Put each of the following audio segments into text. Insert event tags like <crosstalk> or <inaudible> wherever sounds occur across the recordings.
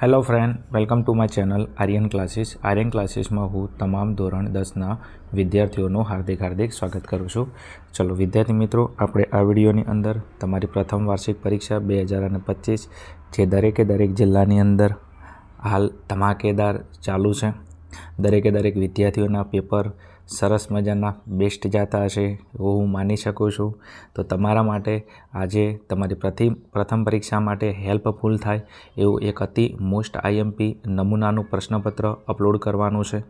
Hello friend welcome to my channel Aryan classes Aryan ક્લાસીસમાં હું તમામ ધોરણ દસના વિદ્યાર્થીઓનું હાર્દિક હાર્દિક સ્વાગત કરું છું. ચલો, વિદ્યાર્થી મિત્રો, આપણે આ વિડીયોની અંદર તમારી પ્રથમ વાર્ષિક પરીક્ષા બે હજાર અને પચીસ, જે દરેકે દરેક જિલ્લાની અંદર હાલ ધમાકેદાર ચાલુ છે. દરેકે દરેક વિદ્યાર્થીઓના પેપર સરસ મજાના બેસ્ટ જાતા હશે એવું હું માની શકું છું. તો તમારા માટે આજે તમારી પ્રથમ પ્રથમ પરીક્ષા માટે હેલ્પફુલ થાય એવું એક અતિ મોસ્ટ આઈએમપી નમૂનાનું પ્રશ્નપત્ર અપલોડ કરવાનું છે.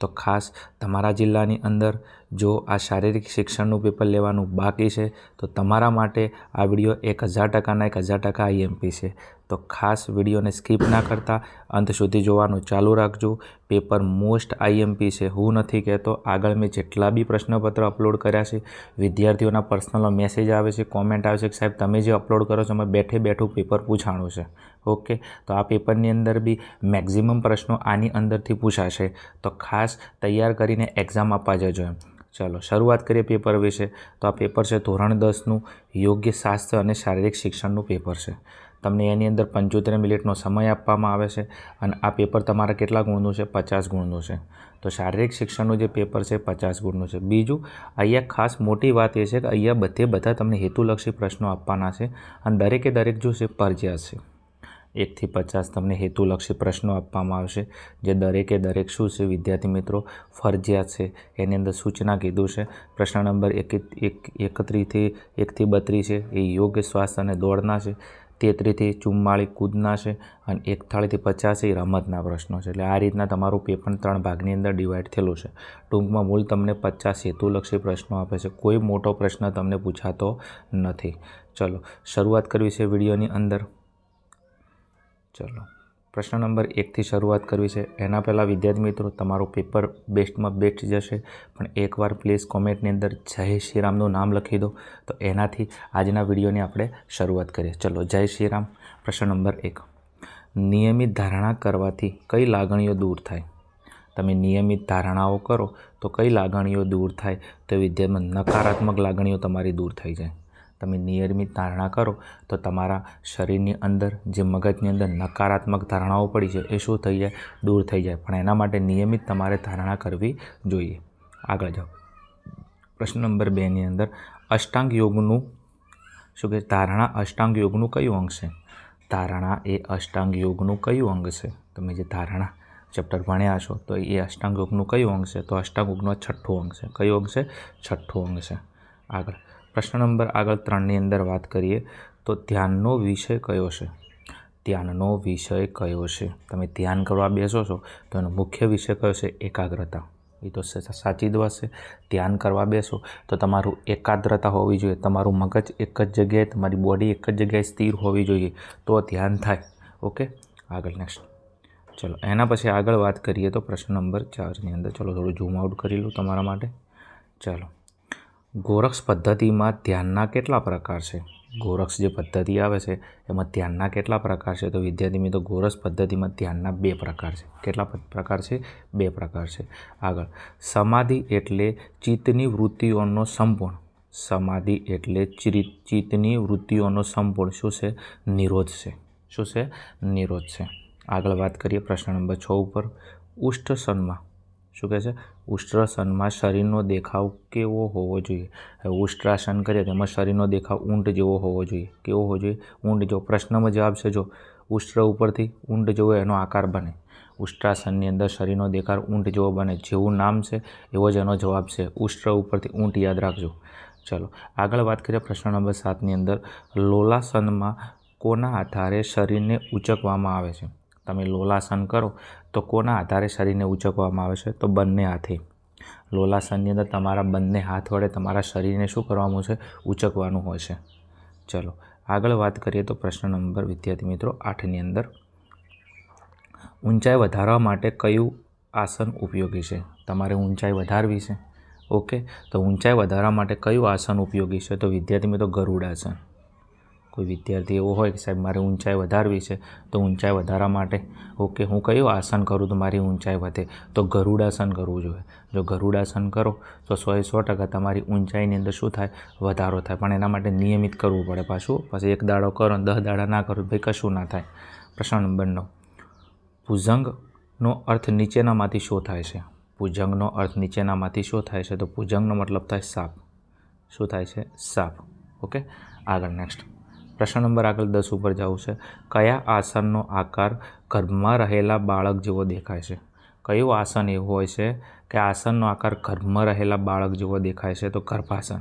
તો ખાસ તમારા જિલ્લાની અંદર જો આ શારીરિક શિક્ષણનું પેપર લેવાનું બાકી છે તો તમારા માટે આ વીડિયો એક હજાર ટકાના એક હજાર ટકા આઈએમપી છે. તો ખાસ વિડીયોને સ્કીપ ના કરતા અંત સુધી જોવાનું ચાલુ રાખજો. પેપર મોસ્ટ આઈએમપી છે, હું નથી કહેતો. આગળ મેં જેટલા બી પ્રશ્નપત્ર અપલોડ કર્યા છે, વિદ્યાર્થીઓના પર્સનલ મેસેજ આવે છે, કોમેન્ટ આવે છે કે સાહેબ, તમે જે અપલોડ કરો છો, અમે બેઠે બેઠું પેપર પૂછાણું છે. ઓકે? તો આ પેપરની અંદર બી મેક્ઝિમમ પ્રશ્નો આની અંદરથી પૂછાશે. તો ખાસ તૈયાર કરીને એક્ઝામ આપવા જજો એમ. ચાલો, શરૂઆત કરીએ પેપર વિશે. તો આ પેપર છે ધોરણ દસનું, યોગ્ય શાસ્ત્ર અને શારીરિક શિક્ષણનું પેપર છે. તમને એની અંદર પંચોતેર મિનિટનો સમય આપવામાં આવે છે અને આ પેપર તમારા કેટલા ગુણનું છે? પચાસ ગુણનું છે. તો શારીરિક શિક્ષણનું જે પેપર છે પચાસ ગુણનું છે. બીજું, અહીંયા ખાસ મોટી વાત એ છે કે અહીંયા બધે બધા તમને હેતુલક્ષી પ્રશ્નો આપવાના છે અને દરેકે દરેક જો છે ફરજિયાત છે. એકથી પચાસ તમને હેતુલક્ષી પ્રશ્નો આપવામાં આવશે જે દરેકે દરેક શું છે? વિદ્યાર્થી મિત્રો, ફરજિયાત છે. એની અંદર સૂચના કીધું છે. પ્રશ્ન નંબર એક એક, એકત્રીસથી એકથી બત્રીસ છે. એ યોગ્ય સ્વાસ્થ્ય અને દોડના છે. તેત્રીસથી ચુમ્માળીસ કૂદના છે અને એકતાળીસથી પચાસ એ રમતના પ્રશ્નો છે. એટલે આ રીતના તમારું પેપર ત્રણ ભાગની અંદર ડિવાઈડ થયેલું છે. ટૂંકમાં મૂળ તમને પચાસ હેતુલક્ષી પ્રશ્નો આપે છે. કોઈ મોટો પ્રશ્ન તમને પૂછાતો નથી. ચલો, શરૂઆત કરવી છે વિડીયોની અંદર. ચલો. પ્રશ્ન નંબર એકથી શરૂઆત કરવી છે. એના પહેલાં વિદ્યાર્થી મિત્રો, તમારું પેપર બેસ્ટમાં બેસ્ટ જશે, પણ એકવાર પ્લીઝ કોમેન્ટની અંદર જય શ્રીરામનું નામ લખી દો. તો એનાથી આજના વિડીયોની આપણે શરૂઆત કરીએ. ચલો, જય શ્રીરામ પ્રશ્ન નંબર એક. નિયમિત ધારણા કરવાથી કઈ લાગણીઓ દૂર થાય? તમે નિયમિત ધારણાઓ કરો તો કઈ લાગણીઓ દૂર થાય? તો વિદ્યાર્થીમાં નકારાત્મક લાગણીઓ તમારી દૂર થઈ જાય. તમે નિયમિત ધારણા કરો, તો તમારા શરીરની અંદર જે મગજની અંદર નકારાત્મક ધારણાઓ પડી છે, એ શું થઈ જાય? દૂર થઈ જાય. પણ એના માટે નિયમિત તમારે ધારણા કરવી જોઈએ. આગળ જાઓ. પ્રશ્ન નંબર બેની અંદર, અષ્ટાંગ યોગનું, શું કે ધારણા અષ્ટાંગ યોગનું કયું અંગ છે? ધારણા એ અષ્ટાંગ યોગનું કયું અંગ છે? તમે જે ધારણા ચેપ્ટર ભણ્યા છો, તો એ અષ્ટાંગ યોગનું કયું અંગ છે? તો અષ્ટાંગ યોગનું છઠ્ઠો અંગ છે. કયો અંગ છે? છઠ્ઠો અંગ છે. આગળ. પ્રશ્ન નંબર આગળ ત્રણની અંદર વાત કરીએ, તો ધ્યાનનો વિષય કયો છે? ધ્યાનનો વિષય કયો છે? તમે ધ્યાન કરવા બેસો છો, તો એનો મુખ્ય વિષય કયો છે? એકાગ્રતા. એ તો સાચી જ વાત છે. ધ્યાન કરવા બેસો, તો તમારું એકાગ્રતા હોવી જોઈએ. તમારું મગજ એક જ જગ્યાએ, તમારી બોડી એક જ જગ્યાએ સ્થિર હોવી જોઈએ. તો ધ્યાન થાય. ઓકે? આગળ નેક્સ્ટ ચલો, એના પછી આગળ વાત કરીએ તો પ્રશ્ન નંબર ચારની અંદર. ચલો, થોડું ઝૂમ આઉટ કરી લઉં તમારા માટે. ચાલો. ગોરક્ષ પદ્ધતિમાં ધ્યાનના કેટલા પ્રકાર છે? ગોરક્ષ જે પદ્ધતિ આવે છે, એમાં ધ્યાનના કેટલા પ્રકાર છે? તો વિદ્યાર્થી મિત્રો, ગોરક્ષ પદ્ધતિમાં ધ્યાનના બે પ્રકાર છે. કેટલા પ્રકાર છે? બે પ્રકાર છે. આગળ. સમાધિ એટલે ચિત્તની વૃત્તિઓનો સંપૂર્ણ. સમાધિ એટલે ચિત્તની વૃત્તિઓનો સંપૂર્ણ. શું છે? નિરોધ છે. શું છે? નિરોધ છે. આગળ વાત કરીએ પ્રશ્ન નંબર છ ઉપર. ઉષ્ઠસનમાં શું કહે છે? ઉષ્ટ્રાસનમાં શરીરનો દેખાવ કેવો હોવો જોઈએ? ઉષ્ટ્રાસન કરીએ તેમાં શરીરનો દેખાવ ઊંટ જેવો હોવો જોઈએ. કેવો હોવો જોઈએ? ઊંટ જેવો પ્રશ્નમાં જવાબ છે જો ઉષ્ટ્ર ઉપરથી ઊંટ જેવો એનો આકાર બને. ઉષ્ટ્રાસનની અંદર શરીરનો દેખાવ ઊંટ જેવો બને. જેવું નામ છે એવો જ એનો જવાબ છે. ઉષ્ટ્ર ઉપરથી ઊંટ યાદ રાખજો. ચલો, આગળ વાત કરીએ પ્રશ્ન નંબર સાતની અંદર લોલાસનમાં કોના આધારે શરીરને ઉચકવામાં આવે છે? તમે લોલાસન કરો, તો કોના આધારે શરીરને ઉચકવામાં આવે છે? તો બંને હાથે. લોલાસનની અંદર તમારા બંને હાથ વડે તમારા શરીરને શું કરવાનું છે? ઉચકવાનું હોય છે. ચલો, આગળ વાત કરીએ તો પ્રશ્ન નંબર, વિદ્યાર્થી મિત્રો, આઠની અંદર. ઊંચાઈ વધારવા માટે કયું આસન ઉપયોગી છે? તમારે ઊંચાઈ વધારવી છે. ઓકે, તો ઊંચાઈ વધારવા માટે કયું આસન ઉપયોગી છે? તો વિદ્યાર્થી મિત્રો ગરુડાસન કોઈ વિદ્યાર્થી એવો હોય કે સાહેબ, મારે ઊંચાઈ વધારવી છે, તો ઊંચાઈ વધારવા માટે ઓકે, હું કયું આસન કરું તો મારી ઊંચાઈ વધે? તો ગરુડાસન કરવું જોઈએ. જો ગરુડાસન કરો, તો સો સો ટકા તમારી ઊંચાઈની અંદર શું થાય? વધારો થાય. પણ એના માટે નિયમિત કરવું પડે પાછું. પછી એક દાડો કરો દસ દાડા ના કરો ભાઈ કશું ના થાય. પ્રશ્ન નંબર નવ. ભુજંગનો અર્થ નીચેનામાંથી શું થાય છે? ભુજંગનો અર્થ નીચેનામાંથી શું થાય છે? તો ભુજંગનો મતલબ થાય સાપ. શું થાય છે? સાપ. ઓકે? આગળ નેક્સ્ટ. પ્રશ્ન નંબર આગળ દસ ઉપર જવું છે. કયા આસનનો આકાર ગર્ભમાં રહેલા બાળક જેવો દેખાય છે? કયું આસન એવું હોય છે કે આસનનો આકાર ગર્ભમાં રહેલા બાળક જેવો દેખાય છે? તો ગર્ભાસન.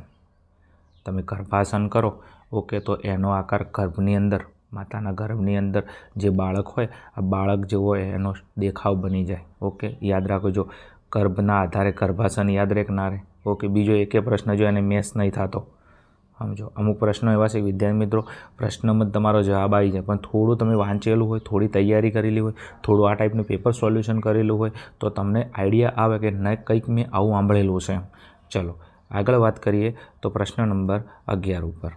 તમે ગર્ભાસન કરો. ઓકે, તો એનો આકાર ગર્ભની અંદર, માતાના ગર્ભની અંદર જે બાળક હોય, આ બાળક જેવો એનો દેખાવ બની જાય. ઓકે, યાદ રાખજો. ગર્ભના આધારે ગર્ભાસન યાદ રહે કે ઓકે, બીજો એકે પ્રશ્ન, જો એને મેસ નહીં થતો સમજો અમુક પ્રશ્નો એવા છે વિદ્યાર્થી મિત્રો, પ્રશ્નમાં તમારો જવાબ આવી જાય. પણ થોડું તમે વાંચેલું હોય, થોડી તૈયારી કરેલી હોય, થોડું આ ટાઈપનું પેપર સોલ્યુશન કરેલું હોય, તો તમને આઈડિયા આવે કે નહીં, કંઈક મેં આવું સાંભળેલું છે. ચલો, આગળ વાત કરીએ તો પ્રશ્ન નંબર અગિયાર ઉપર.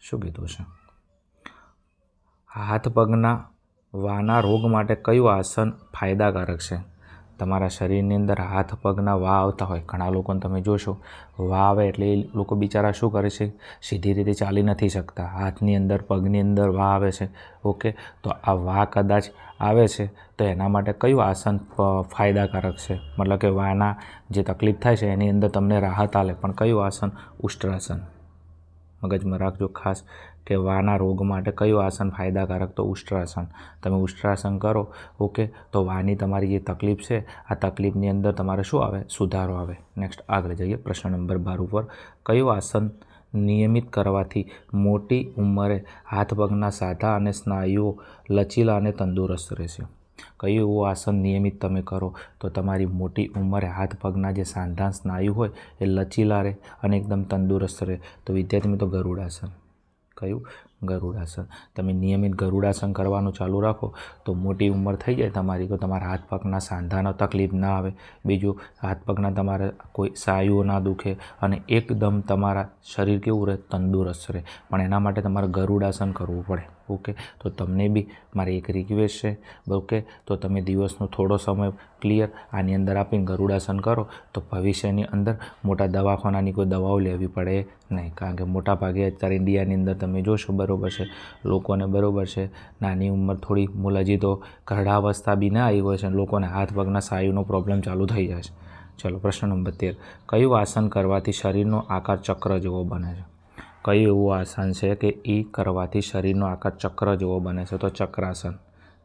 શું કીધું છે? હાથ પગના વાના રોગ માટે કયું આસન ફાયદાકારક છે? તમારા શરીરની અંદર હાથ પગના વા આવતા હોય. ઘણા લોકોને તમે જોશો, વા આવે એટલે એ લોકો બિચારા શું કરે છે? સીધી રીતે ચાલી નથી શકતા. હાથની અંદર, પગની અંદર વા આવે છે. ઓકે? તો આ વા કદાચ આવે છે, તો એના માટે કયું આસન ફાયદાકારક છે? મતલબ કે વાના જે તકલીફ થાય છે, એની અંદર તમને રાહત આલે. પણ કયું આસન? ઉષ્ટ્રાસન. મગજમાં રાખજો ખાસ કે વાના રોગ માટે કયું આસન ફાયદાકારક? તો ઉષ્ટ્રાસન. તમે ઉષ્ટ્રાસન કરો, ઓકે, તો વાની તમારી જે તકલીફ છે, આ તકલીફની અંદર તમારે શું આવે? સુધારો આવે. નેક્સ્ટ આગળ જઈએ પ્રશ્ન નંબર બાર ઉપર. કયું આસન નિયમિત કરવાથી મોટી ઉંમરે હાથ પગના સાધા અને સ્નાયુઓ લચીલા અને તંદુરસ્ત રહેશે? કયું એવું આસન નિયમિત તમે કરો, તો તમારી મોટી ઉંમરે હાથ પગના જે સાંધા, સ્નાયુ હોય, એ લચીલા રહે અને એકદમ તંદુરસ્ત રહે. તો વિદ્યાર્થી મિત્રો ગરુડાસન કયું? ગરુડાસન. તમે નિયમિત ગરુડાસન કરવાનું ચાલુ રાખો તો મોટી ઉંમર થઈ જાય તમારી, તો તમારા હાથ પગના સાંધાનો તકલીફ ના આવે. બીજું, હાથ પગના તમારા કોઈ સાયુઓ ના દુખે અને એકદમ તમારા શરીર કેવું રહે? તંદુરસ્ત રહે. પણ એના માટે તમારે ગરુડાસન કરવું પડે. ઓકે? તો તમને બી મારી એક રિક્વેસ્ટ છે. ઓકે? તો તમે દિવસનો થોડો સમય ક્લિયર આની અંદર આપીને ગરુડાસન કરો. તો ભવિષ્યની અંદર મોટા દવાખાનાની કોઈ દવાઓ લેવી પડે નહીં. કારણ કે મોટા ભાગે અત્યારે ઇન્ડિયાની અંદર તમે જોશો બરાબર છે, લોકોને બરાબર છે. નાની ઉંમર થોડી મુલાજી તો ઘરડાવસ્થા બી ના આવી હોય છે લોકોને હાથ પગના સાયુનો પ્રોબ્લેમ ચાલુ થઈ જાય છે. ચલો, પ્રશ્ન નંબર તેર. કયું આસન કરવાથી શરીરનો આકાર ચક્ર જેવો બને છે? કયું એવું આસન છે કે એ કરવાથી શરીરનો આકાર ચક્ર જેવો બને છે? તો ચક્રાસન.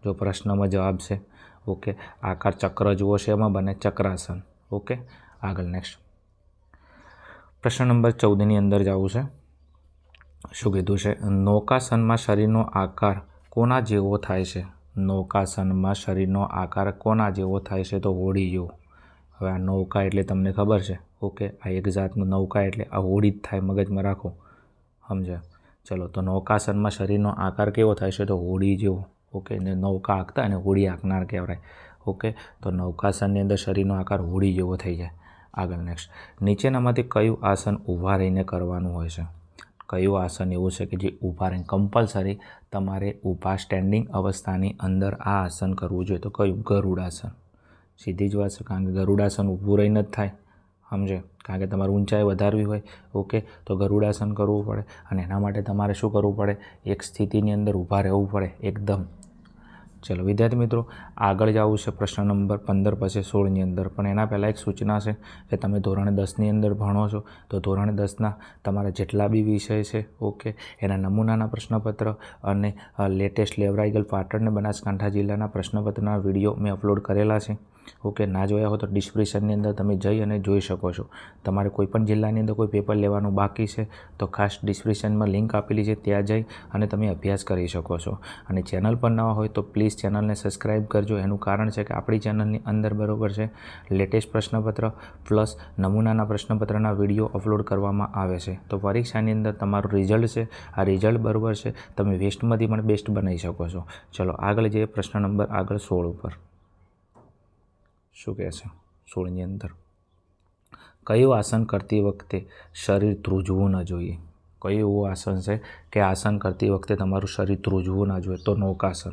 જો પ્રશ્નમાં જવાબ છે ઓકે આકાર ચક્ર જેવો છે એમાં બને ચક્રાસન. ઓકે આગળ નેક્સ્ટ પ્રશ્ન નંબર ચૌદની અંદર જવું છે. શું કીધું છે? નૌકાસનમાં શરીરનો આકાર કોના જેવો થાય છે? નૌકાસનમાં શરીરનો આકાર કોના જેવો થાય છે? તો હોડી જેવો. હવે આ નૌકા એટલે તમને ખબર છે? ઓકે, આ એક જાતનું નૌકા એટલે આ હોડી જ થાય, મગજમાં રાખો. સમજ્યા? ચલો, તો નૌકાસનમાં શરીરનો આકાર કેવો થાય છે? તો હોડી જેવો. ઓકે, ને નૌકા આંકતા અને હોડી આંકનાર કહેવાય. ઓકે, તો નૌકાસનની અંદર શરીરનો આકાર હોડી જેવો થઈ જાય. આગળ નેક્સ્ટ નીચેનામાંથી કયું આસન ઊભા રહીને કરવાનું હોય છે? કયું આસન એવું છે કે જે ઊભા રહીને કમ્પલસરી તમારે ઊભા સ્ટેન્ડિંગ અવસ્થાની અંદર આ આસન કરવું જોઈએ. તો કયું? ગરુડાસન. સીધી જ વાત છે, કારણ કે ગરુડાસન ઊભું રહીને જ થાય. સમજે? કારણ કે તમારે ઊંચાઈ વધારવી હોય, ઓકે, તો ગરુડાસન કરવું પડે. અને એના માટે તમારે શું કરવું પડે? એક સ્થિતિની અંદર ઊભા રહેવું પડે, એકદમ. ચલો વિદ્યાર્થી મિત્રો, આગળ જવું છે પ્રશ્ન નંબર પંદર, પછી સોળની અંદર. પણ એના પહેલાં એક સૂચના છે કે તમે ધોરણ દસની અંદર ભણો છો. તો ધોરણ દસના તમારા જેટલા બી વિષય છે, ઓકે, એના નમૂનાના પ્રશ્નપત્ર અને લેટેસ્ટ લેવરાઈગલ પાટણ અને બનાસકાંઠા જિલ્લાના પ્રશ્નપત્રના વીડિયો મેં અપલોડ કરેલા છે. ઓકે, ના જોયા હોય તો ડિસ્ક્રિપ્શનની અંદર તમે જઈ અને જોઈ શકો છો. તમારે કોઈપણ જિલ્લાની અંદર કોઈ પેપર લેવાનું બાકી છે, તો ખાસ ડિસ્ક્રિપ્શનમાં લિંક આપેલી છે, ત્યાં જઈ અને તમે અભ્યાસ કરી શકો છો. અને ચેનલ પર નવા હોય તો પ્લીઝ ચેનલને સબસ્ક્રાઈબ કરજો. એનું કારણ છે કે આપણી ચેનલની અંદર બરાબર છે, લેટેસ્ટ પ્રશ્નપત્ર પ્લસ નમૂનાના પ્રશ્નપત્રના વીડિયો અપલોડ કરવામાં આવે છે. તો પરીક્ષાની અંદર તમારું રિઝલ્ટ છે, આ રિઝલ્ટ બરાબર છે, તમે વેસ્ટમાંથી પણ બેસ્ટ બનાવી શકો છો. ચલો, આગળ જઈએ પ્રશ્ન નંબર આગળ સોળ ઉપર. શું કહે છે? સોળની અંદર. કયું આસન કરતી વખતે શરીર ધ્રુજવું ન જોઈએ? કયું એવું આસન છે કે આસન કરતી વખતે તમારું શરીર ધ્રુજવું ના જોઈએ? તો નૌકાસન.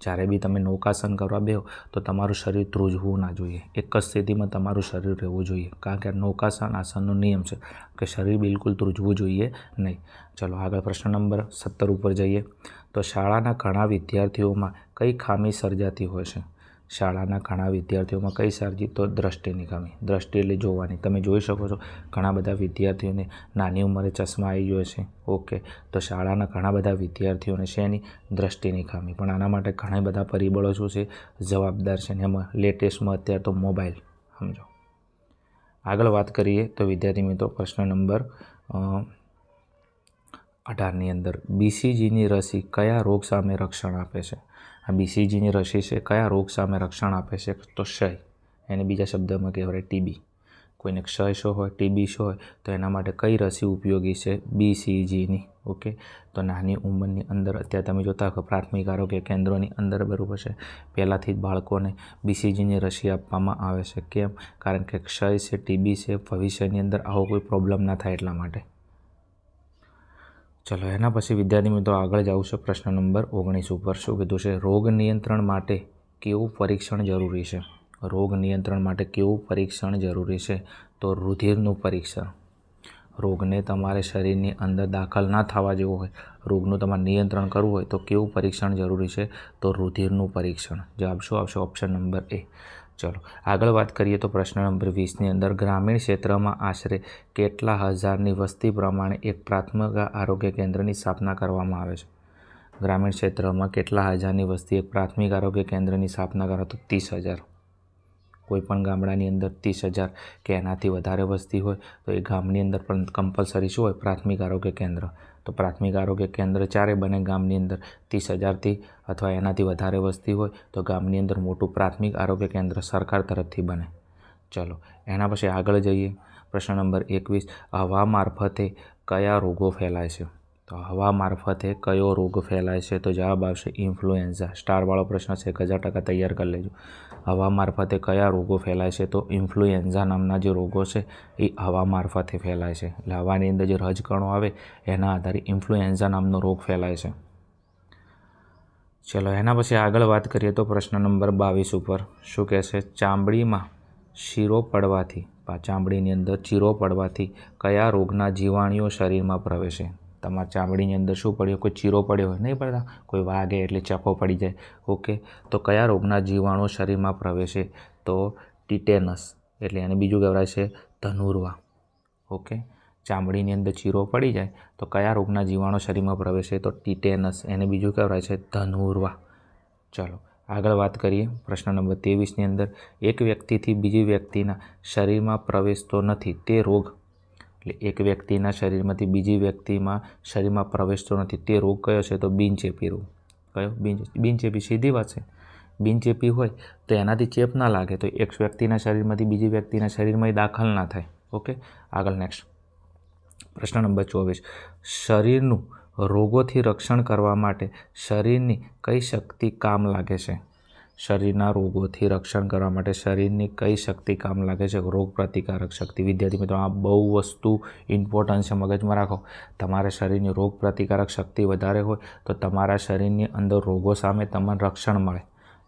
જ્યારે બી તમે નૌકાસન કરવા બેહો, તો તમારું શરીર ધ્રુજવું ના જોઈએ. એક જ સ્થિતિમાં તમારું શરીર રહેવું જોઈએ. કારણ કે નૌકાસન આસનનો નિયમ છે કે શરીર બિલકુલ ધ્રુજવું જોઈએ નહીં. ચલો, આગળ પ્રશ્ન નંબર સત્તર ઉપર જઈએ. તો શાળાના ઘણા વિદ્યાર્થીઓમાં કઈ ખામી સર્જાતી હોય છે? શાળાના ઘણા વિદ્યાર્થીઓમાં કઈ સારજી, તો દ્રષ્ટિની ખામી દ્રષ્ટિ એટલે જોવાની. તમે જોઈ શકો છો, ઘણા બધા વિદ્યાર્થીઓને નાની ઉંમરે ચશ્મા આવી ગયો છે ઓકે. તો શાળાના ઘણા બધા વિદ્યાર્થીઓને છે એની દ્રષ્ટિની ખામી. પણ આના માટે ઘણા બધા પરિબળો શું છે? જવાબદાર છે ને એમાં લેટેસ્ટમાં અત્યારે તો મોબાઈલ. સમજો. આગળ વાત કરીએ તો વિદ્યાર્થી મિત્રો, પ્રશ્ન નંબર અઢારની અંદર, બીસીજીની રસી કયા રોગ સામે રક્ષણ આપે છે? આ બીસીજીની રસી છે. કયા રોગ સામે રક્ષણ આપે છે? તો ક્ષય. એને બીજા શબ્દમાં કહેવાય ટીબી કોઈને ક્ષય શો હોય ટીબી શો હોય, તો એના માટે કઈ રસી ઉપયોગી છે? બીસીજીની ઓકે? તો નાની ઉંમરની અંદર અત્યારે તમે જોતા હો પ્રાથમિક આરોગ્ય કેન્દ્રોની અંદર બરાબર છે. પહેલાંથી જ બાળકોને બીસીજીની રસી આપવામાં આવે છે. કેમ? કારણ કે ક્ષય છે ટીબી છે. ભવિષ્યની અંદર આવો કોઈ પ્રોબ્લેમ ના થાય એટલા માટે. ચલો, એના પછી વિદ્યાર્થી મિત્રો આગળ જવું છે પ્રશ્ન નંબર ઓગણીસ ઉપર. શું કીધું છે? રોગ નિયંત્રણ માટે કેવું પરીક્ષણ જરૂરી છે? રોગ નિયંત્રણ માટે કેવું પરીક્ષણ જરૂરી છે? તો રુધિરનું પરીક્ષણ. રોગને તમારે શરીરની અંદર દાખલ ના થવા જેવું હોય, રોગનું તમારે નિયંત્રણ કરવું હોય તો કેવું પરીક્ષણ જરૂરી છે? તો રુધિરનું પરીક્ષણ. જવાબ શું આવશે? Option number A. ચલો, આગળ વાત કરીએ તો પ્રશ્ન નંબર વીસની અંદર, ગ્રામીણ ક્ષેત્રમાં આશરે કેટલા હજારની વસ્તી પ્રમાણે એક પ્રાથમિક આરોગ્ય કેન્દ્રની સ્થાપના કરવામાં આવે છે? ગ્રામીણ ક્ષેત્રમાં કેટલા હજારની વસ્તી એક પ્રાથમિક આરોગ્ય કેન્દ્રની સ્થાપના કરો તો ત્રીસ હજાર. કોઈપણ ગામડાની અંદર ત્રીસ હજાર કે એનાથી વધારે વસ્તી હોય તો એ ગામની અંદર પણ કમ્પલસરી શું હોય? પ્રાથમિક આરોગ્ય કેન્દ્ર. તો પ્રાથમિક આરોગ્ય કેન્દ્ર ચારે બને ગામની અંદર ત્રીસ હજારથી અથવા એનાથી વધારે વસ્તી હોય તો ગામની અંદર મોટું પ્રાથમિક આરોગ્ય કેન્દ્ર સરકાર તરફથી બને. ચલો, એના પછી આગળ જઈએ. પ્રશ્ન નંબર એકવીસ, હવા મારફતે કયા રોગો ફેલાય છે? તો હવા મારફતે કયો રોગ ફેલાય છે તો જવાબ આવશે ઇન્ફ્લુએન્ઝા. સ્ટારવાળો પ્રશ્ન છે એક હજાર ટકા તૈયાર કરી લેજો. હવા મારફતે કયા રોગો ફેલાય છે તો ઇન્ફ્લુએન્ઝા નામના જે રોગો છે એ હવા મારફતે ફેલાય છે. એટલે હવાની અંદર જે રજકણો આવે એના આધારે ઇન્ફ્લુએન્ઝા નામનો રોગ ફેલાય છે. ચલો, એના પછી આગળ વાત કરીએ તો પ્રશ્ન નંબર બાવીસ ઉપર. શું કહે છે? ચામડીમાં શીરો પડવાથી ચામડીની અંદર ચીરો પડવાથી કયા રોગના જીવાણુઓ શરીરમાં પ્રવેશે? તમારા ચામડીની અંદર શું પડ્યું? કોઈ ચીરો પડ્યો હોય? નહીં પડતા? કોઈ વાગે એટલે ચપો પડી જાય. ઓકે. તો કયા રોગના જીવાણુ શરીરમાં પ્રવેશે? તો ટીટેનસ, એટલે એને બીજું કહેવાય છે ધનુર્વા. ઓકે. ચામડીની અંદર ચીરો પડી જાય, તો કયા રોગના જીવાણુ શરીરમાં પ્રવેશે? તો ટીટેનસ, એને બીજું કહેવાય છે ધનુર્વા. ચલો, આગળ વાત કરીએ પ્રશ્ન નંબર ત્રેવીસની અંદર. એક વ્યક્તિથી બીજી વ્યક્તિના શરીરમાં પ્રવેશતો નથી. તે રોગ એટલે એક વ્યક્તિના શરીરમાંથી બીજી વ્યક્તિમાં શરીરમાં પ્રવેશતો નથી. તે રોગ કયો છે? તો બિનચેપી રોગ. કયો? બિન બિનચેપી. સીધી વાત છે. બિનચેપી હોય તો એનાથી ચેપ ના લાગે. તો એક વ્યક્તિના શરીરમાંથી બીજી વ્યક્તિના શરીરમાં દાખલ ના થાય. ઓકે? આગળ નેક્સ્ટ પ્રશ્ન નંબર ચોવીસ. શરીરનું રોગોથી રક્ષણ કરવા માટે શરીરની કઈ શક્તિ કામ લાગે છે? શરીરના રોગોથી રક્ષણ કરવા માટે શરીરની કઈ શક્તિ કામ લાગે છે? રોગ પ્રતિકારક શક્તિ. વિદ્યાર્થી મિત્રો, આ બહુ વસ્તુ ઇમ્પોર્ટન્ટ છે મગજમાં રાખો. તમારા શરીરની રોગ પ્રતિકારક શક્તિ વધારે હોય તો તમારા શરીરની અંદર રોગો સામે તમને રક્ષણ મળે.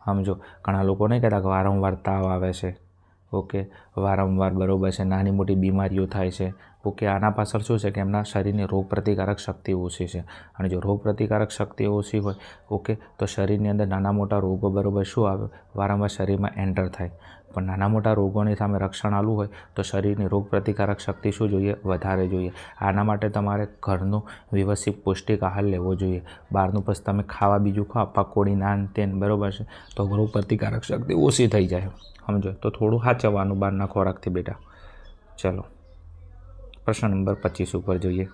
સમજો ઘણા લોકો નહીં કહેતા વારંવાર તાવ આવે છે. ઓકે, વારંવાર બરાબર છે, નાની મોટી બીમારીઓ થાય છે. ઓકે, આના પાછળ શું છે કે એમના શરીરની રોગ પ્રતિકારક શક્તિ ઓછી છે. અને જો રોગ પ્રતિકારક શક્તિ ઓછી હોય, ઓકે, તો શરીરની અંદર નાના મોટા રોગો બરાબર શું આવે? વારંવાર શરીરમાં એન્ટર થાય. પણ નાના મોટા રોગોની સામે રક્ષણ આલું હોય તો શરીરની રોગ પ્રતિકારક શક્તિ શું જોઈએ? વધારે જોઈએ. આના માટે તમારે ઘરનું વ્યવસ્થિત પૌષ્ટિક આહાર લેવો જોઈએ. બહારનું પછી તમે ખાવા બીજું ખાવ પકોડી, નાન, તેન, બરાબર છે. તો રોગ પ્રતિકારક શક્તિ ઓછી થઈ જાય. સમજો? તો થોડું હાચવવાનું બહારના ખોરાકથી બેટા. ચલો. પ્રશ્ન નંબર પચીસ ઉપર જોઈએ.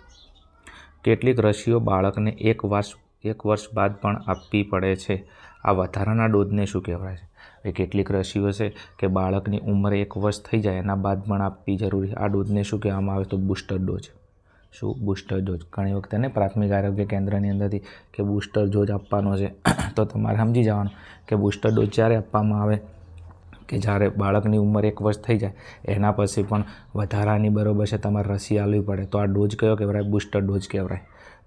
કેટલીક રસીઓ બાળકને એક વર્ષ એક વર્ષ બાદ પણ આપવી પડે છે. આ વધારાના ડોઝને શું કહેવાય છે? એ કેટલીક રસીઓ છે કે બાળકની ઉંમર એક વર્ષ થઈ જાય, એના બાદ પણ આપવી જરૂરી આ ડોઝને શું કહેવામાં આવે તો બૂસ્ટર ડોઝ. શું? Booster dose. ઘણી વખતે ને પ્રાથમિક આરોગ્ય કેન્દ્રની અંદરથી કે બૂસ્ટર ડોઝ આપવાનો છે. તો તમારે સમજી જવાનું કે બૂસ્ટર ડોઝ જ્યારે આપવામાં આવે કે જ્યારે બાળકની ઉંમર એક વર્ષ થઈ જાય, એના પછી પણ વધારાની બરોબર છે તમારે રસી આલવી પડે. તો આ ડોઝ કયો કહેવાય? બૂસ્ટર ડોઝ કહેવાય.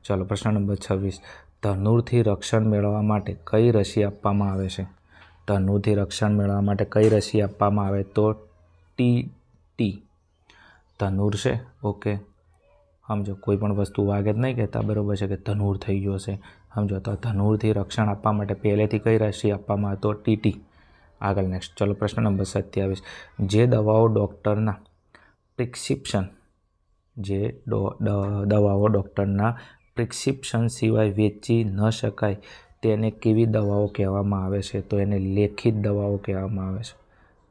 ચલો, પ્રશ્ન નંબર છવ્વીસ. ધનુરથી રક્ષણ મેળવવા માટે કઈ રસી આપવામાં આવે છે? ધનુરથી રક્ષણ મેળવવા માટે કઈ રસી આપવામાં આવે તો ટી ટી. ધનુર છે, ઓકે. સમજો, કોઈ પણ વસ્તુ વાગે જ નહીં કહેતા, બરાબર છે કે ધનુર થઈ ગયો છે. સમજો, તો ધનુરથી રક્ષણ આપવા માટે પહેલેથી કઈ રસી આપવામાં આવે તો ટીટી આગળ નેક્સ્ટ ચલો પ્રશ્ન નંબર સત્યાવીસ. જે દવાઓ ડૉક્ટરના પ્રિસ્ક્રિપ્શન, જે દવાઓ ડૉક્ટરના પ્રિસ્ક્રિપ્શન સિવાય વેચી ન શકાય તેને કેવી દવાઓ કહેવામાં આવે છે, તો એને લેખિત દવાઓ કહેવામાં આવે છે.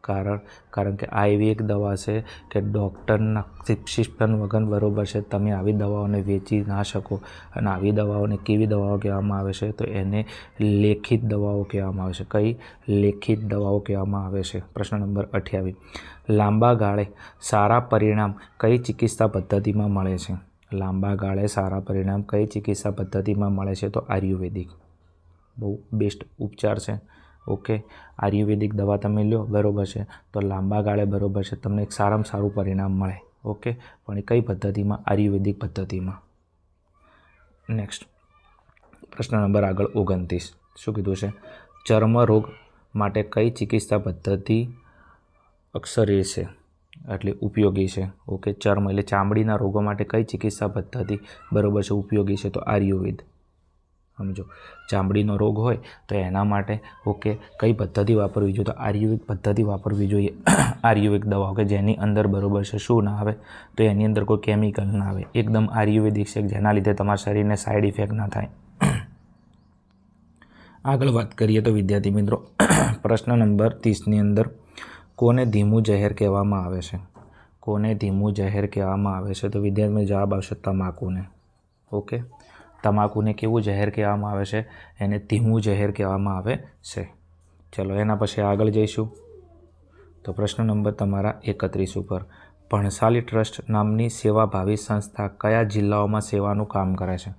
કારણ કારણ કે આ એવી એક દવા છે કે ડૉક્ટરના પ્રિસ્ક્રિપ્શન વગર બરાબર છે, તમે આવી દવાઓને વેચી ના શકો અને આવી દવાઓને કેવી દવાઓ કહેવામાં આવે છે, તો એને લેખિત દવાઓ કહેવામાં આવે છે. કઈ લેખિત દવાઓ કહેવામાં આવે છે? પ્રશ્ન નંબર અઠ્યાવીસ. લાંબા ગાળે સારા પરિણામ કઈ ચિકિત્સા પદ્ધતિમાં મળે છે? લાંબા ગાળે સારા પરિણામ કઈ ચિકિત્સા પદ્ધતિમાં મળે છે? તો આયુર્વેદિક. બહુ બેસ્ટ ઉપચાર છે. ઓકે આયુર્વેદિક દવા તમે લો બરાબર છે. તો લાંબા ગાળે બરાબર છે. તમને એક સારામાં સારું પરિણામ મળે. ઓકે પણ એ કઈ પદ્ધતિમાં? આયુર્વેદિક પદ્ધતિમાં. નેક્સ્ટ પ્રશ્ન નંબર આગળ ઓગણત્રીસ. શું કીધું છે? ચર્મ રોગ માટે કઈ ચિકિત્સા પદ્ધતિ અક્ષરે છે? એટલે ઉપયોગી છે. ઓકે ચર્મ એટલે ચામડીના રોગો માટે કઈ ચિકિત્સા પદ્ધતિ બરાબર છે? ઉપયોગી છે. તો આયુર્વેદ. સમજો. ચામડીનો રોગ હોય તો એના માટે ઓકે કઈ પદ્ધતિ વાપરવી જોઈએ તો આયુર્વેદ પદ્ધતિ વાપરવી જોઈએ. <coughs> આયુર્વેદ દવાઓ કે જેની અંદર બરોબર છે શું ના આવે તો એની અંદર કોઈ કેમિકલ ના આવે. એકદમ આયુર્વેદિક છે જેના લીધે તમારા શરીરને સાઈડ ઇફેક્ટ ના થાય. <coughs> આગળ વાત કરીએ તો વિદ્યાર્થી મિત્રો. <coughs> પ્રશ્ન નંબર ત્રીસની અંદર કોને ધીમું જાહેર કહેવામાં આવે છે? કોને ધીમું જાહેર કહેવામાં આવે છે? તો વિદ્યાર્થીનો જવાબ આવશે તમાકુને. ઓકે તમાકુને કેવું જહેર કહેવામાં આવે છે? એને ધીમું જહેર કહેવામાં આવે છે. ચલો, એના પછી આગળ જઈશું. તો પ્રશ્ન નંબર તમારા એકત્રીસ ઉપર. ભણસાલી ટ્રસ્ટ નામની સેવાભાવી સંસ્થા કયા જિલ્લાઓમાં સેવાનું કામ કરે છે?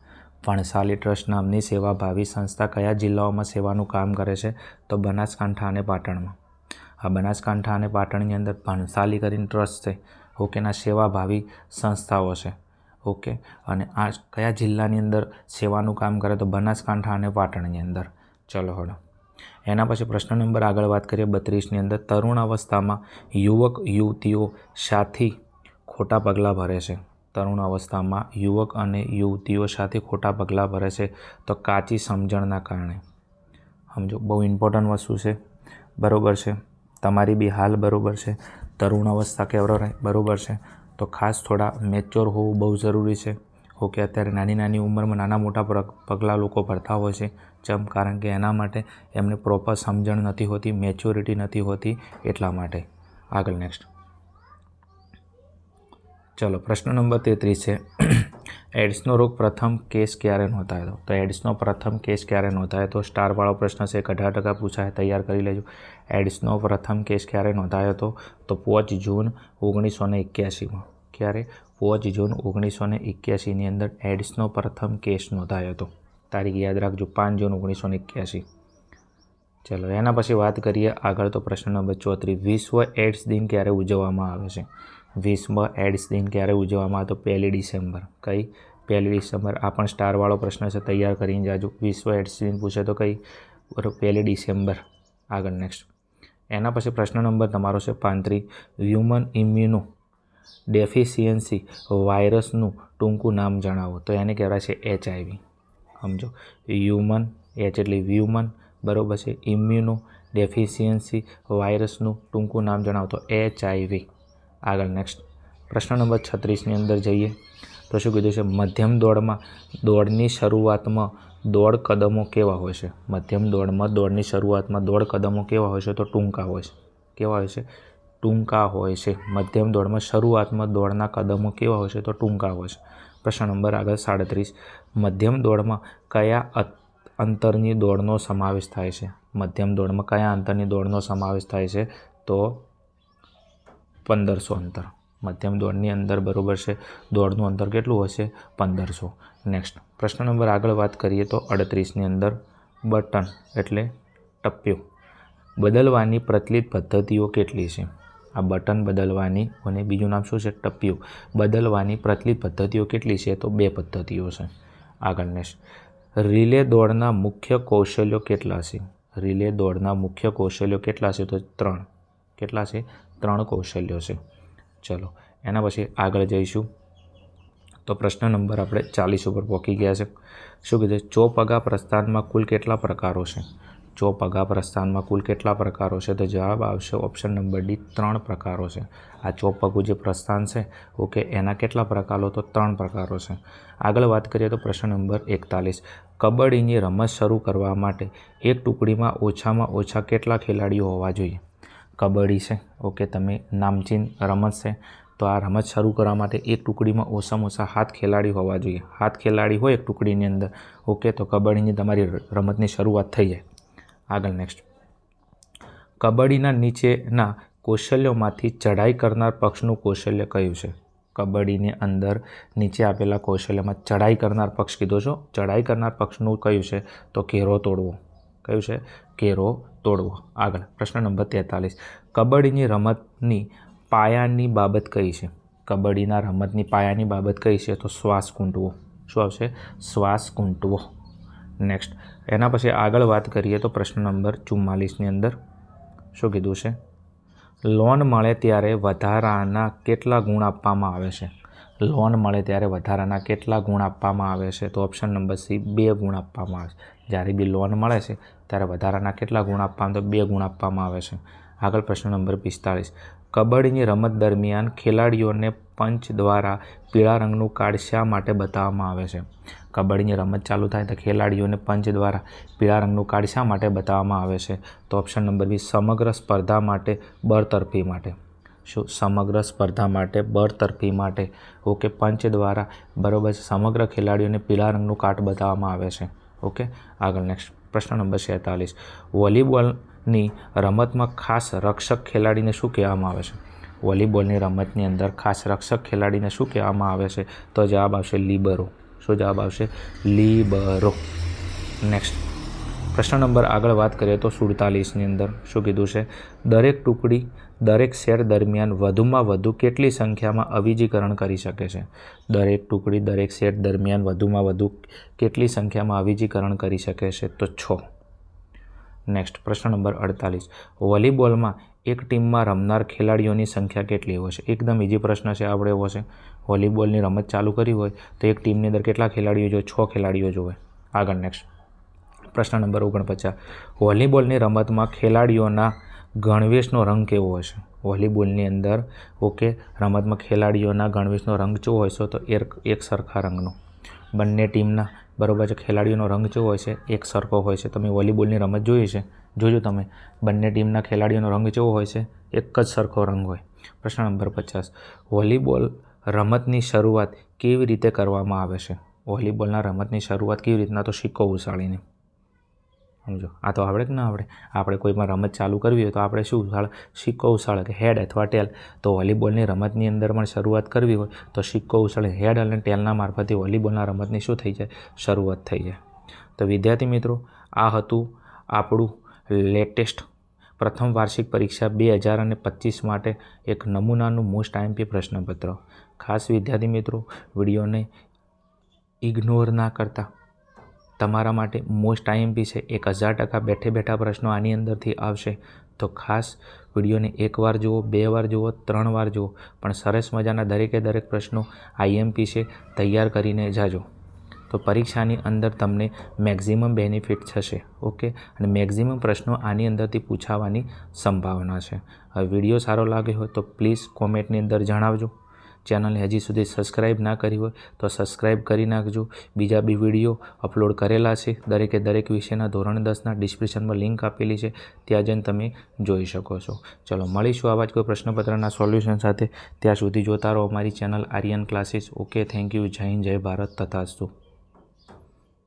ભણસાલી ટ્રસ્ટ નામની સેવાભાવી સંસ્થા કયા જિલ્લાઓમાં સેવાનું કામ કરે છે? તો બનાસકાંઠા અને પાટણમાં. આ બનાસકાંઠા અને પાટણની અંદર ભણસાલી કરીને ટ્રસ્ટ છે. ઓકેના, સેવાભાવી સંસ્થાઓ છે. ઓકે. અને આ કયા જિલ્લાની અંદર સેવાનું કામ કરે તો બનાસકાંઠા અને પાટણની અંદર? ચલો હળો એના પછી પ્રશ્ન નંબર આગળ વાત કરીએ બત્રીસની અંદર. તરુણ અવસ્થામાં યુવક, યુવતીઓ સાથી ખોટા પગલાં ભરે છે. તરુણ અવસ્થામાં યુવક અને યુવતીઓ સાથે ખોટા પગલાં ભરે છે તો કાચી સમજણના કારણે. સમજો, બહુ ઇમ્પોર્ટન્ટ વસ્તુ છે. બરાબર છે. તમારી બી હાલ બરાબર છે. તરુણ અવસ્થા કેવડો રહે? બરાબર છે. તો ખાસ થોડા મેચ્યોર હોવું બહુ જરૂરી છે. ઓકે, અત્યારે નાની નાની ઉંમરમાં નાના મોટા પગલાં લોકો ભરતા હોય છે, જેમ કારણ કે એના માટે એમને પ્રોપર સમજણ નથી હોતી મેચ્યોરિટી નથી હોતી એટલા માટે. આગળ નેક્સ્ટ ચલો, પ્રશ્ન નંબર તેત્રીસ છે. એડ્સનો રોગ પ્રથમ કેસ ક્યારે નોંધાયો તો એડ્સનો પ્રથમ કેસ ક્યારે નોંધાયો? તો સ્ટારવાળો પ્રશ્ન છે, એક અઢાર ટકા પૂછાય, તૈયાર કરી લેજો. એડ્સનો પ્રથમ કેસ ક્યારે નોંધાયો હતો? તો પાંચ જૂન ઓગણીસો ને એક્યાસીમાં. ક્યારે? પાંચ જૂન ઓગણીસો ને એક્યાસીની અંદર એડ્સનો પ્રથમ કેસ નોંધાયો હતો. તારીખ યાદ રાખજો, પાંચ જૂન ઓગણીસો ને એક્યાસી. ચલો, એના પછી વાત કરીએ આગળ, તો પ્રશ્ન નંબર ચોત્રીસ. વિશ્વ એડ્સ દિન ક્યારે ઉજવવામાં આવે છે? વિશ્વ એડ્સ દિન ક્યારે ઉજવવામાં આવતો પહેલી ડિસેમ્બર. કઈ? પહેલી ડિસેમ્બર. આ પણ સ્ટારવાળો પ્રશ્ન છે, તૈયાર કરીને જાજો. વિશ્વ એડ્સ દિન પૂછે તો કઈ? બરોબર પહેલી ડિસેમ્બર. આગળ નેક્સ્ટ એના પછી પ્રશ્ન નંબર તમારો છે પાંત્રી હ્યુમન ઇમ્યુનો ડેફિશિયન્સી વાયરસનું ટૂંકું નામ જણાવો. તો એને કહેવાય છે એચઆઈવી સમજો? હ્યુમન એચ એટલે હ્યુમન બરોબર છે. ઇમ્યુનો ડેફિશિયન્સી વાયરસનું ટૂંકું નામ જણાવો. તો એચઆઈવી આગળ નેક્સ્ટ પ્રશ્ન નંબર છત્રીસની અંદર જઈએ. તો શું કીધું છે? મધ્યમ દોડમાં દોડની શરૂઆતમાં દોડ કદમો કેવા હોય છે? મધ્યમ દોડમાં દોડની શરૂઆતમાં દોડ કદમો કેવા હોય છે? તો ટૂંકા હોય છે. કેવા હોય છે? ટૂંકા હોય છે. મધ્યમ દોડમાં શરૂઆતમાં દોડના કદમો કેવા હોય છે? તો ટૂંકા હોય છે. પ્રશ્ન નંબર આગળ સાડત્રીસ. મધ્યમ દોડમાં કયા અત- અંતરની દોડનો સમાવેશ થાય છે? મધ્યમ દોડમાં કયા અંતરની દોડનો સમાવેશ થાય છે? તો પંદરસો અંતર. મધ્યમ દોડની અંદર બરાબર છે. દોડનું અંતર કેટલું હશે? પંદરસો. નેક્સ્ટ પ્રશ્ન નંબર આગળ વાત કરીએ તો અડત્રીસની અંદર બટન એટલે ટપ્પ્યું બદલવાની પ્રચલિત પદ્ધતિઓ કેટલી છે? આ બટન બદલવાની અને બીજું નામ શું છે? ટપ્યું બદલવાની પ્રચલિત પદ્ધતિઓ કેટલી છે? તો બે પદ્ધતિઓ છે. આગળ નેક્સ્ટ રિલે દોડના મુખ્ય કૌશલ્યો કેટલા છે? રિલે દોડના મુખ્ય કૌશલ્યો કેટલા છે? તો ત્રણ. કેટલા છે? ત્રણ કૌશલ્યો છે. ચલો, એના પછી આગળ જઈશું. તો પ્રશ્ન નંબર આપણે ચાલીસ ઉપર પહોંચી ગયા છે. શું કીધું? ચોપગા પ્રસ્થાનમાં કુલ કેટલા પ્રકારો છે? ચોપગા પ્રસ્થાનમાં કુલ કેટલા પ્રકારો છે? તો જવાબ આવશે ઓપ્શન નંબર ડી, ત્રણ પ્રકારો છે. આ ચોપગું જે પ્રસ્થાન છે, ઓકે, એના કેટલા પ્રકારો? તો ત્રણ પ્રકારો છે. આગળ વાત કરીએ તો પ્રશ્ન નંબર એકતાલીસ. કબડ્ડીની રમત શરૂ કરવા માટે એક ટુકડીમાં ઓછામાં ઓછા કેટલા ખેલાડીઓ હોવા જોઈએ? કબડ્ડી છે. ઓકે, તમે નામચીન રમત છે. તો આ રમત શરૂ કરવા માટે એક ટુકડીમાં ઓછામાં ઓછા હાથ ખેલાડી હોવા જોઈએ. હાથ ખેલાડી હોય એક ટુકડીની અંદર. ઓકે, તો કબડ્ડીની તમારી રમતની શરૂઆત થઈ જાય. આગળ નેક્સ્ટ કબડ્ડીના નીચેના કૌશલ્યોમાંથી ચઢાઈ કરનાર પક્ષનું કૌશલ્ય કયું છે? કબડ્ડીની અંદર નીચે આપેલા કૌશલ્યમાં ચઢાઈ કરનાર પક્ષ કીધો છો? ચઢાઈ કરનાર પક્ષનું કયું છે? તો કેરો તોડવો. કયું છે? કેરો તોડવો. આગળ, પ્રશ્ન નંબર તેતાલીસ. કબડ્ડીની રમતની પાયાની બાબત કઈ છે? કબડ્ડીના રમતની પાયાની બાબત કઈ છે? તો શ્વાસ કૂંટવો. શું આવશે? શ્વાસ કૂંટવો. નેક્સ્ટ એના પછી આગળ વાત કરીએ તો પ્રશ્ન નંબર ચુમ્માલીસની અંદર શું કીધું છે? લોન મળે ત્યારે વધારાના કેટલા ગુણ આપવામાં આવે છે? લોન મળે ત્યારે વધારાના કેટલા ગુણ આપવામાં આવે છે? તો ઓપ્શન નંબર સી બે ગુણ આપવામાં આવે છે. જ્યારે બી લોન મળે છે, ત્યારે વધારાના કેટલા ગુણ આપવામાં તો બે ગુણ આપવામાં આવે છે. આગળ પ્રશ્ન નંબર પિસ્તાળીસ. કબડ્ડીની રમત દરમિયાન ખેલાડીઓને પંચ દ્વારા પીળા રંગનું કાર્ડ શા માટે બતાવવામાં આવે છે? કબડ્ડીની રમત ચાલુ થાય તો ખેલાડીઓને પંચ દ્વારા પીળા રંગનું કાર્ડ શા માટે બતાવવામાં આવે છે? તો ઓપ્શન નંબર બી, સમગ્ર સ્પર્ધા માટે બરતરફી માટે. શું સમગ્ર સ્પર્ધા માટે બરતરફી માટે. ઓકે, પંચ દ્વારા બરોબર સમગ્ર ખેલાડીઓને પીળા રંગનું કાર્ડ બતાવવામાં આવે છે. ઓકે, આગળ નેક્સ્ટ પ્રશ્ન નંબર છેતાલીસ. વોલીબોલની રમતમાં ખાસ રક્ષક ખેલાડીને શું કહેવામાં આવે છે? વોલીબોલની રમતની અંદર ખાસ રક્ષક ખેલાડીને શું કહેવામાં આવે છે? તો જવાબ આવશે લીબરો. શું જવાબ આવશે? લીબરો. નેક્સ્ટ પ્રશ્ન નંબર આગળ વાત કરીએ તો સુડતાલીસની અંદર શું કીધું છે? દરેક ટુકડી દરેક સેટ દરમિયાન વધુમાં વધુ કેટલી સંખ્યામાં અવિજીકરણ કરી શકે છે? દરેક ટુકડી દરેક સેટ દરમિયાન વધુમાં વધુ કેટલી સંખ્યામાં અવિજીકરણ કરી શકે છે? તો છ. નેક્સ્ટ પ્રશ્ન નંબર અડતાલીસ. વોલીબોલમાં એક ટીમમાં રમનાર ખેલાડીઓની સંખ્યા કેટલી હોય છે? એકદમ ઇઝી પ્રશ્ન છે આપણે એવો છે વોલીબોલની રમત ચાલુ કરી હોય તો એક ટીમની અંદર કેટલા ખેલાડીઓ જોઈએ છ ખેલાડીઓ જોવે. આગળ નેક્સ્ટ પ્રશ્ન નંબર ઓગણપચાસ. વોલીબોલની રમતમાં ખેલાડીઓના ગણવેશનો રંગ કેવો હશે વોલીબોલની અંદર, ઓકે, રમતમાં ખેલાડીઓના ગણવેશનો રંગ કેવો છે, તો એક સરખા રંગનો. બંને ટીમના બરોબર છે ખેલાડીઓનો રંગ કેવો હોય છે, એક સરખો હોય છે. તમે વોલીબોલની રમત જોઈ છે? જોજો તમે. બંને ટીમના ખેલાડીઓનો રંગ કેવો હોય છે, એક જ સરખો રંગ હોય. પ્રશ્ન નંબર પચાસ. વોલીબોલ રમતની શરૂઆત કેવી રીતે કરવામાં આવે છે? વોલીબોલના રમતની શરૂઆત કેવી રીતના? તો સિક્કો ઉછાળીને. સમજો? આ તો આવડે કે ના આવડે. આપણે કોઈ પણ રમત ચાલુ કરવી હોય તો આપણે શું ઉછાળ? સિક્કો ઉછાળ કે હેડ અથવા ટેલ? તો વોલીબોલની રમતની અંદર પણ શરૂઆત કરવી હોય તો સિક્કો ઉછાળ, હેડ અને ટેલના મારફતે વોલીબોલના રમતની શું થઈ જાય? શરૂઆત થઈ જાય. તો વિદ્યાર્થી મિત્રો, આ હતું આપણું લેટેસ્ટ પ્રથમ વાર્ષિક પરીક્ષા બે હજાર અને પચીસ માટે એક નમૂનાનું મોસ્ટ આઈએમપી પ્રશ્નપત્ર. ખાસ વિદ્યાર્થી મિત્રો, વિડીયોને ઇગ્નોર ના કરતા. તમારા માટે મોસ્ટ આઈએમપી છે, એક હજાર ટકા બેઠે બેઠા પ્રશ્નો આની અંદરથી આવશે. તો ખાસ વિડીયોને એકવાર જુઓ, બે વાર જુઓ, ત્રણ વાર જુઓ, પણ સરસ મજાના દરેકે દરેક પ્રશ્નો આઈએમપી છે, તૈયાર કરીને જાજો. તો પરીક્ષાની અંદર તમને મેક્ઝિમમ બેનિફિટ થશે, ઓકે? અને મેક્ઝિમમ પ્રશ્નો આની અંદરથી પૂછાવાની સંભાવના છે. હવે વીડિયો સારો લાગ્યો હોય તો પ્લીઝ કોમેન્ટની અંદર જણાવજો. ચેનલને હજી સુધી સબસ્ક્રાઈબ ના કરી હોય તો સબસ્ક્રાઈબ કરી નાખજો. બીજા બી વીડિયો અપલોડ કરેલા છે. દરેકે દરેક વિષયના ધોરણ દસના ડિસ્ક્રિપ્શનમાં લિંક આપેલી છે. ત્યાં જઈને તમે જોઈ શકો છો. ચલો, મળીશું આવા જ કોઈ પ્રશ્નપત્રના સોલ્યુશન સાથે. ત્યાં સુધી જોતા રહો અમારી channel Aryan classes. Okay, thank you. જય હિન્દ, જય ભારત, તથાસ્તુ.